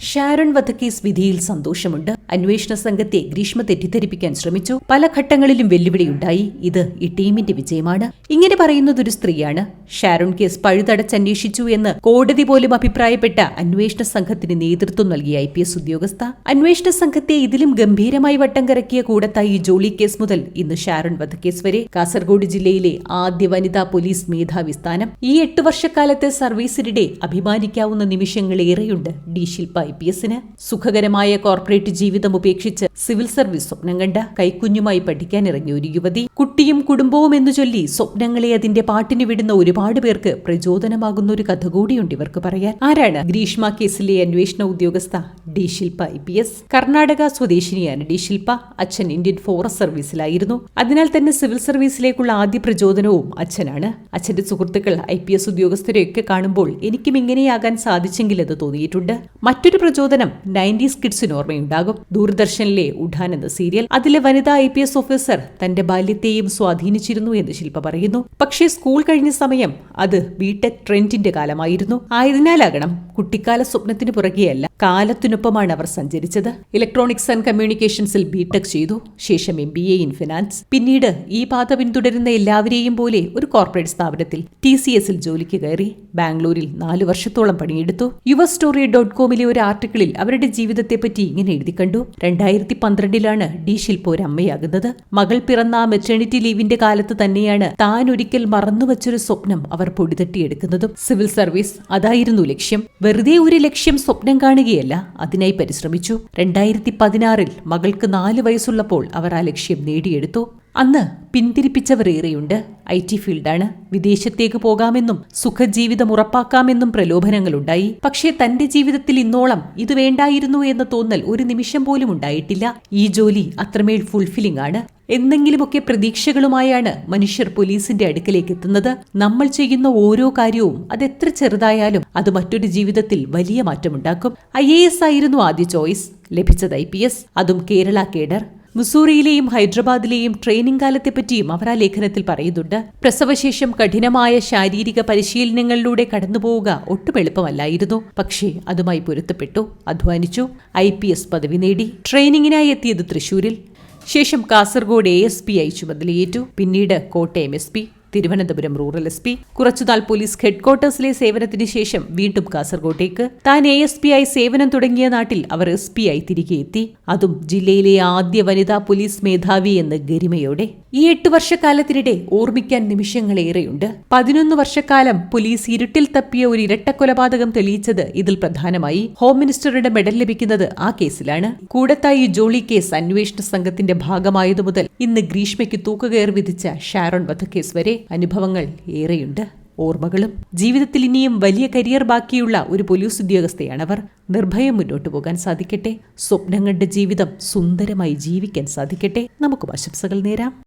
ഷാരൺ വധക്കേസ് വിധിയിൽ സന്തോഷമുണ്ട്. അന്വേഷണ സംഘത്തെ ഗ്രീഷ്മ തെറ്റിദ്ധരിപ്പിക്കാൻ ശ്രമിച്ചു. പല ഘട്ടങ്ങളിലും വെല്ലുവിളിയുണ്ടായി. ഇത് ഈ ടീമിന്റെ വിജയമാണ്. ഇങ്ങനെ പറയുന്നത് ഒരു സ്ത്രീയാണ്. ഷാരൺ കേസ് പഴുതടച്ചന്വേഷിച്ചു എന്ന് കോടതി പോലും അഭിപ്രായപ്പെട്ട അന്വേഷണ സംഘത്തിന് നേതൃത്വം നൽകിയ ഐ പി എസ് ഉദ്യോഗസ്ഥ. അന്വേഷണ സംഘത്തെ ഇതിലും ഗംഭീരമായി വട്ടം കറക്കിയ കൂടത്തായി ജോളി കേസ് മുതൽ ഇന്ന് ഷാരൺ വധക്കേസ് വരെ. കാസർഗോഡ് ജില്ലയിലെ ആദ്യ വനിതാ പോലീസ് മേധാവി സ്ഥാനം. ഈ എട്ട് വർഷക്കാലത്തെ സർവീസിനിടെ അഭിമാനിക്കാവുന്ന നിമിഷങ്ങളേറെയുണ്ട് ഡി ശില്പ ഐ പി എസിന് സുഖകരമായ കോർപ്പറേറ്റ് ജീവിതം ഉപേക്ഷിച്ച് സിവിൽ സർവീസ് സ്വപ്നം കണ്ട കൈക്കുഞ്ഞുമായി പഠിക്കാനിറങ്ങിയ ഒരു യുവതി കുട്ടിയും കുടുംബവും എന്ന് ചൊല്ലി സ്വപ്നങ്ങളെ അതിന്റെ പാട്ടിന് വിടുന്ന ഒരുപാട് പേർക്ക് പ്രചോദനമാകുന്ന ഒരു കഥ കൂടിയുണ്ട് ഇവർക്ക് പറയാൻ. ആരാണ് ഗ്രീഷ്മ കേസിലെ അന്വേഷണ ഉദ്യോഗസ്ഥ? D Shilpa I P S Karnataka സ്വദേശിനിയാണ് D Shilpa അച്ഛൻ ഇന്ത്യൻ ഫോറസ്റ്റ് സർവീസിലായിരുന്നു. അതിനാൽ തന്നെ സിവിൽ സർവീസിലേക്കുള്ള ആദ്യ പ്രചോദനവും അച്ഛനാണ്. അച്ഛന്റെ സുഹൃത്തുക്കൾ ഐ പി എസ് ഉദ്യോഗസ്ഥരെയൊക്കെ കാണുമ്പോൾ എനിക്കും ഇങ്ങനെയാകാൻ സാധിച്ചെങ്കിൽ അത് തോന്നിയിട്ടുണ്ട്. മറ്റൊരു പ്രചോദനം നയന്റീസ് കിഡ്സിന് ഓർമ്മയുണ്ടാകും. ദൂരദർശനിലെ ഉഡാൻ എന്ന സീരിയൽ അതിലെ വനിതാ ഐ പി എസ് ഓഫീസർ തന്റെ ബാല്യത്തെയും സ്വാധീനിച്ചിരുന്നു എന്ന് ശില്പ പറയുന്നു. പക്ഷേ സ്കൂൾ കഴിഞ്ഞ സമയം അത് ബിടെക് ട്രെൻഡിന്റെ കാലമായിരുന്നു. ആയതിനാലാകണം കുട്ടിക്കാല സ്വപ്നത്തിന് പുറകെയല്ല കാലത്തിനൊപ്പമാണ് അവർ സഞ്ചരിച്ചത്. ഇലക്ട്രോണിക്സ് ആൻഡ് കമ്മ്യൂണിക്കേഷൻസിൽ ബിടെക് ചെയ്തു. ശേഷം M B A in finance പിന്നീട് ഈ പാത പിന്തുടരുന്ന എല്ലാവരെയും പോലെ ഒരു കോർപ്പറേറ്റ് സ്ഥാപനത്തിൽ ടി സി എസിൽ ജോലിക്ക് കയറി ബാംഗ്ലൂരിൽ നാലു വർഷത്തോളം പണിയെടുത്തു. യുവ സ്റ്റോറി ഡോട്ട് കോമിലെ ഒരു ആർട്ടിക്കിളിൽ അവരുടെ ജീവിതത്തെപ്പറ്റി ഇങ്ങനെ എഴുതി കണ്ടു. രണ്ടായിരത്തി പന്ത്രണ്ടിലാണ് ഡി ഷിൽപ ഒരു അമ്മയാകുന്നത്. മകൾ പിറന്ന ആ മെറ്റേണിറ്റി ലീവിന്റെ കാലത്ത് തന്നെയാണ് താൻ ഒരിക്കൽ മറന്നുവച്ചൊരു സ്വപ്നം അവർ പൊടിതട്ടിയെടുക്കുന്നതും. സിവിൽ സർവീസ് അതായിരുന്നു ലക്ഷ്യം. വെറുതെ ഒരു ലക്ഷ്യം സ്വപ്നം കാണുകയല്ല അതിനായി പരിശ്രമിച്ചു. രണ്ടായിരത്തി പതിനാറിൽ മകൾക്ക് നാല് വയസ്സുള്ളപ്പോൾ അവർ ആ ലക്ഷ്യം നേടിയെടുത്തു. അന്ന് പിന്തിരിപ്പിച്ചവർ ഏറെയുണ്ട് ഐ ടി ഫീൽഡാണ്. വിദേശത്തേക്ക് പോകാമെന്നും സുഖജീവിതം ഉറപ്പാക്കാമെന്നും പ്രലോഭനങ്ങളുണ്ടായി. പക്ഷേ തന്റെ ജീവിതത്തിൽ ഇന്നോളം ഇത് വേണ്ടായിരുന്നു എന്ന തോന്നൽ ഒരു നിമിഷം പോലും ഉണ്ടായിട്ടില്ല. ഈ ജോലി അത്രമേൽ ഫുൾഫില്ലിംഗ് ആണ്. എന്തെങ്കിലുമൊക്കെ പ്രതീക്ഷകളുമായാണ് മനുഷ്യർ പോലീസിന്റെ അടുക്കലേക്ക് എത്തുന്നത് നമ്മൾ ചെയ്യുന്ന ഓരോ കാര്യവും അതെത്ര ചെറുതായാലും അത് മറ്റൊരു ജീവിതത്തിൽ വലിയ മാറ്റമുണ്ടാക്കും. ഐ ആയിരുന്നു ആദ്യ ചോയ്സ്. ലഭിച്ചത് ഐ അതും കേരള കേഡർ. മുസൂറിയിലെയും ഹൈദരാബാദിലെയും ട്രെയിനിംഗ് കാലത്തെപ്പറ്റിയും അവർ ആ ലേഖനത്തിൽ പറയുന്നുണ്ട്. പ്രസവശേഷം കഠിനമായ ശാരീരിക പരിശീലനങ്ങളിലൂടെ കടന്നുപോവുക ഒട്ടും എളുപ്പമല്ലായിരുന്നു. പക്ഷേ അതുമായി പൊരുത്തപ്പെട്ടു. അധ്വാനിച്ചു. ഐ പദവി നേടി. ട്രെയിനിങ്ങിനായി എത്തിയത് തൃശൂരിൽ. ശേഷം കാസർഗോഡ് എ എസ് പി ചുമതലയേറ്റു. പിന്നീട് Kottayam S P. Thiruvananthapuram rural S P. കുറച്ചുനാൾ പോലീസ് ഹെഡ്ക്വാർട്ടേഴ്സിലെ സേവനത്തിന് ശേഷം വീണ്ടും കാസർഗോട്ടേക്ക്. താൻ എ എസ് പി ആയി സേവനം തുടങ്ങിയ നാട്ടിൽ അവർ എസ് പി ആയി തിരികെ എത്തി. അതും ജില്ലയിലെ ആദ്യ വനിതാ പോലീസ് മേധാവി എന്ന ഗരിമയോടെ. ഈ എട്ട് വർഷക്കാലത്തിനിടെ ഓർമ്മിക്കാൻ നിമിഷങ്ങളേറെയുണ്ട്. പതിനൊന്ന് വർഷക്കാലം പോലീസ് ഇരുട്ടിൽ തപ്പിയ ഒരു ഇരട്ട കൊലപാതകം തെളിയിച്ചത് ഇതിൽ പ്രധാനമായി ഹോം മിനിസ്റ്ററുടെ മെഡൽ ലഭിക്കുന്നത് ആ കേസിലാണ്. കൂടത്തായി ജോളി കേസ് അന്വേഷണ സംഘത്തിന്റെ ഭാഗമായതു മുതൽ ഇന്ന് ഗ്രീഷ്മയ്ക്ക് തൂക്കുകയർ വിധിച്ച ഷാരോൺ വധക്കേസ് വരെ അനുഭവങ്ങൾ ഏറെയുണ്ട്. ഓർമ്മകളും. ജീവിതത്തിൽ ഇനിയും വലിയ കരിയർ ബാക്കിയുള്ള ഒരു പോലീസ് ഉദ്യോഗസ്ഥയാണവർ. നിർഭയം മുന്നോട്ടു പോകാൻ സാധിക്കട്ടെ. സ്വപ്നങ്ങളുടെ ജീവിതം സുന്ദരമായി ജീവിക്കാൻ സാധിക്കട്ടെ. നമുക്കും ആശംസകൾ നേരാം.